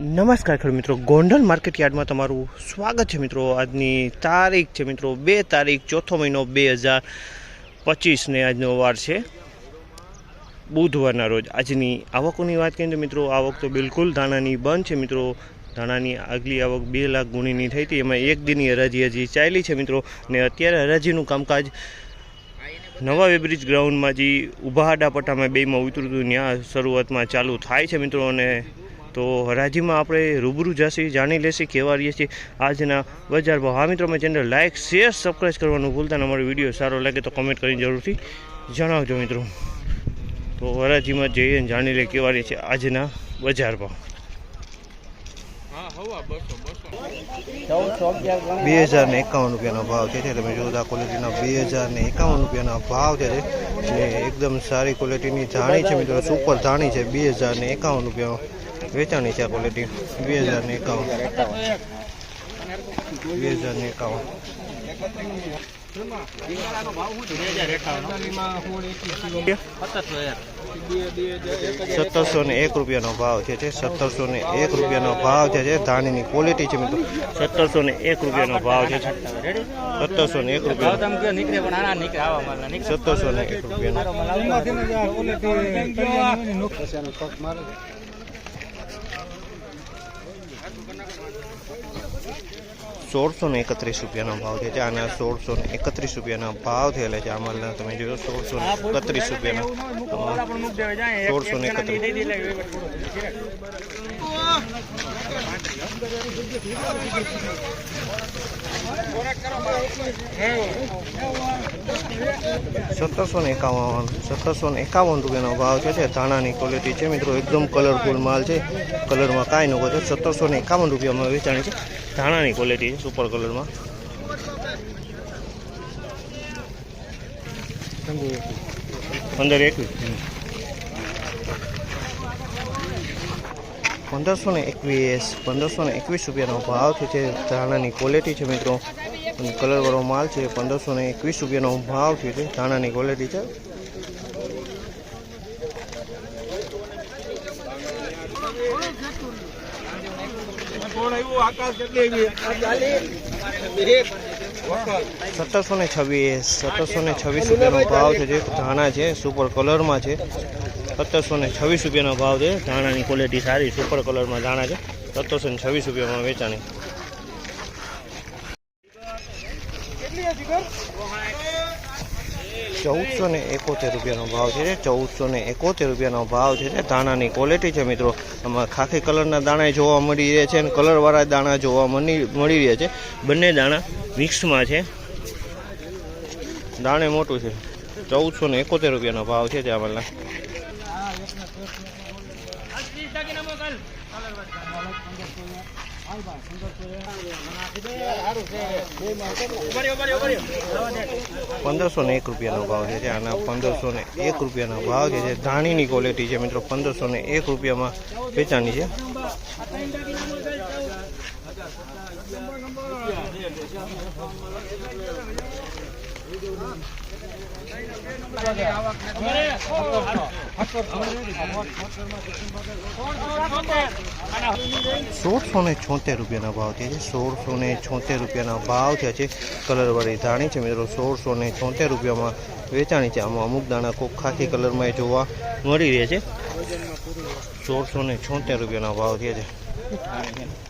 નમસ્કાર ખેડૂત મિત્રો. ગોંડલ માર્કેટ યાર્ડમાં તમારું સ્વાગત છે મિત્રો. આજની તારીખ છે મિત્રો, બે તારીખ, ચોથો મહિનો બે હજાર પચીસને આજનો વાર છે. બુધવારના રોજ. આજની આવકોની વાત કરીએ તો મિત્રો, આવક તો બિલકુલ ધાણાની બંધ છે મિત્રો. ધાણાની આગલી આવક બે લાખ ગુણીની થઈ હતી. એમાં એક દિનની હરાજી હજી ચાલી છે મિત્રો. ને અત્યારે હરાજીનું કામકાજ નવા વેબ્રિજ ગ્રાઉન્ડમાં જે ઊભા આડા પટ્ટામાં બેમાં ઉતર્યું ત્યાં શરૂઆતમાં ચાલુ થાય છે મિત્રો. અને તો હરાજીમાં આપણે રૂબરૂ જશી જાણી લેશી કેવા રહીએ છીએ. આજના બજાર ભાવ. હા મિત્રો મેં ચેનલ લાઇક શેર સબસ્ક્રાઈબ કરવાનું ભૂલતા ને. અમારો વીડિયો સારો લાગે તો કમેન્ટ કરીને જરૂરથી જણાવજો મિત્રો. તો હરાજીમાં જઈએ જાણી લે કેવા રહી છે આજના બજાર ભાવ. બે હજાર ને એકાવન રૂપિયાનો ભાવ છે તમે જોતા ક્વોલિટીના બે હજાર ને એકાવન રૂપિયાના ભાવ છે ને એકદમ સારી ક્વોલિટીની જાણી છે મિત્રો સુપર જાણી છે બે હજાર ને એકાવન રૂપિયા વેચાણી છે ક્વોલિટી બે હજાર ને એકાવન. બે હજાર ને એકાવન. સત્તરસો ને એક રૂપિયાનો ભાવ છે જે, સત્તરસો ને એક રૂપિયાનો ભાવ છે જે, ધાણીની ક્વોલિટી છે મિત્રો. સત્તરસો ને એક રૂપિયાનો ભાવ છે સત્તરસો ને એક રૂપિયા. સત્તરસો ને એક રૂપિયાનો. સોળસો ને એકત્રીસ રૂપિયાનો ભાવ છે. આના સોળસો ને એકત્રીસ રૂપિયાના ભાવ થયેલા છે. આમાં તમે જોયો, સોળસો ને એકત્રીસ રૂપિયાના. સોળસો ને સત્તરસો ને એકાવન, સત્તરસો ને એકાવન રૂપિયાનો ભાવ છે. ધાણાની ક્વોલિટી છે મિત્રો. એકદમ કલરફુલ માલ છે. કલરમાં કાંઈ ન હોય સત્તરસો ને એકાવન રૂપિયામાં વેચાણી છે. ધાણાની ક્વોલિટી છે સુપર કલરમાં પંદર એકવીસ. પંદરસો ને એકવીસ, પંદરસો ને એકવીસ રૂપિયાનો ભાવ છે જે ધાણાની ક્વોલિટી છે મિત્રો. અને કલરવાળો માલ છે, પંદરસો ને એકવીસ રૂપિયાનો ભાવ છે ધાણાની ક્વોલિટી છે. સત્તરસો ને છવ્વીસ, સત્તરસો ને છવ્વીસ રૂપિયાનો ભાવ છે ધાણા છે સુપર કલરમાં છે. સત્તરસો ને છવ્વીસ રૂપિયાનો ભાવ છે. ધાણાની ક્વોલિટી સારી સુપર કલરમાં ધાણા છે. સત્તરસો ને છવ્વીસ રૂપિયામાં વેચાણી. ચૌદસો ને એકોતેર રૂપિયાનો ભાવ છે ચૌદસો ને એકોતેર રૂપિયાનો ભાવ છે દાણાની ક્વોલિટી છે મિત્રો. આમાં ખાખી કલરના દાણા જોવા મળી રહ્યા છે અને કલરવાળા દાણા જોવા મળી મળી રહ્યા છે. બંને દાણા મિક્સમાં છે. દાણે મોટું છે. ચૌદસો ને એકોતેર રૂપિયાનો ભાવ છે ત્યાં આમાં પંદરસો ને એક રૂપિયાનો ભાવ છે આના પંદરસો ને એક રૂપિયાનો ભાવ છે જે ધાણીની ક્વોલિટી છે મિત્રો પંદરસો ને એક રૂપિયામાં વેચાણી છે. સોળસો ને છોતેર રૂપિયાના ભાવ થયા છે. સોળસો ને છોતેર રૂપિયાના ભાવ છે. છે કલરવાળી ધાણી છે મિત્રો. સોળસો ને છોતેર રૂપિયામાં વેચાણી છે. આમાં અમુક દાણા કોક ખાખી કલરમાં જોવા મળી રહે છે. સોળસો ને છોતેર રૂપિયાના ભાવ થયા છે.